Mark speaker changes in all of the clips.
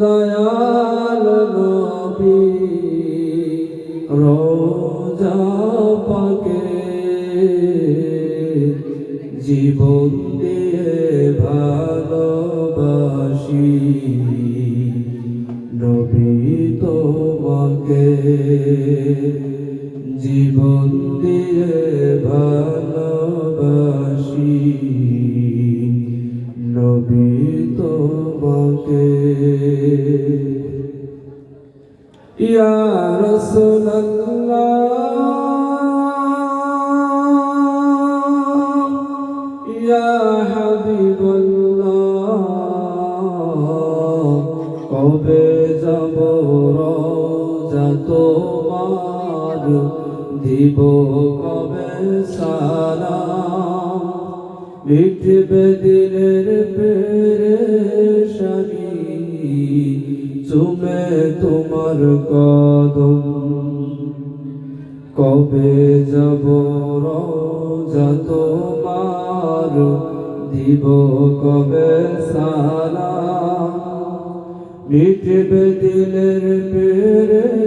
Speaker 1: দয়াল নবী রোজা পাকে জীবন দিয়ে ভালোবাসি। নবী তোমাকে জীবন দিয়ে ভালোবাসি। নবী তোমাকে ইয়া রাসূলুল্লাহ ইয়া হাবিবাল্লাহ কবে যাব রোজা তোমার? দিব কবে সালাম? মিটবে দিলের পেরেশানি চুমে তোমার কদম। কবে যাব রোজা তোমার? দিব কবে সালাম? মিটবে দিলের পেরেশানি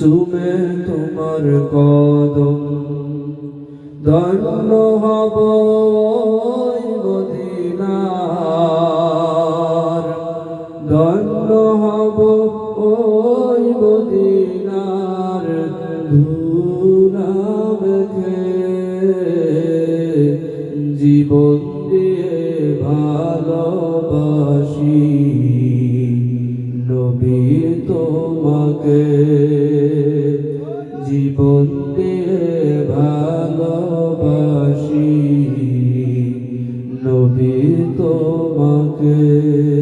Speaker 1: চুমে তোমার কদম। ধন্য হব ওই হব ওই মদিনার ধুনামকে জীবন দিয়ে ভালোবাসি নবী তোমাকে। জীবন দিয়ে ভালোবাসি নবী তোমাকে।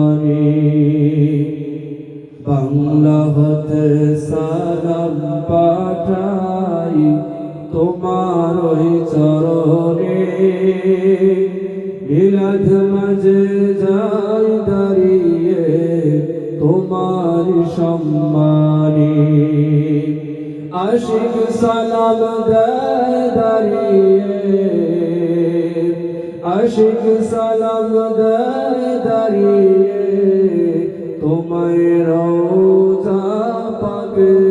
Speaker 1: তোমার চরণে। মিলাদ মাঝে যাই দাঁড়িয়ে তোমার সম্মানে। আশিক সালাম দেয় দাঁড়িয়ে। আশিক সালাম দাঁড়িয়ে। তোমায় রোজা পাবে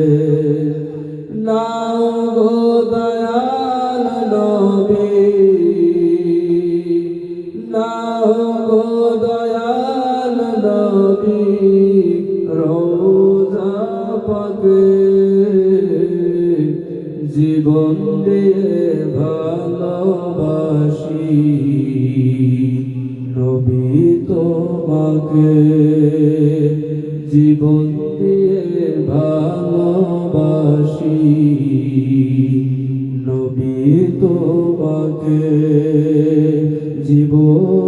Speaker 1: জীবন দিয়ে ভালোবাসি। নবী তোমাকে জীবন দিয়ে ভালোবাসি। নবী তোমাকে জীবন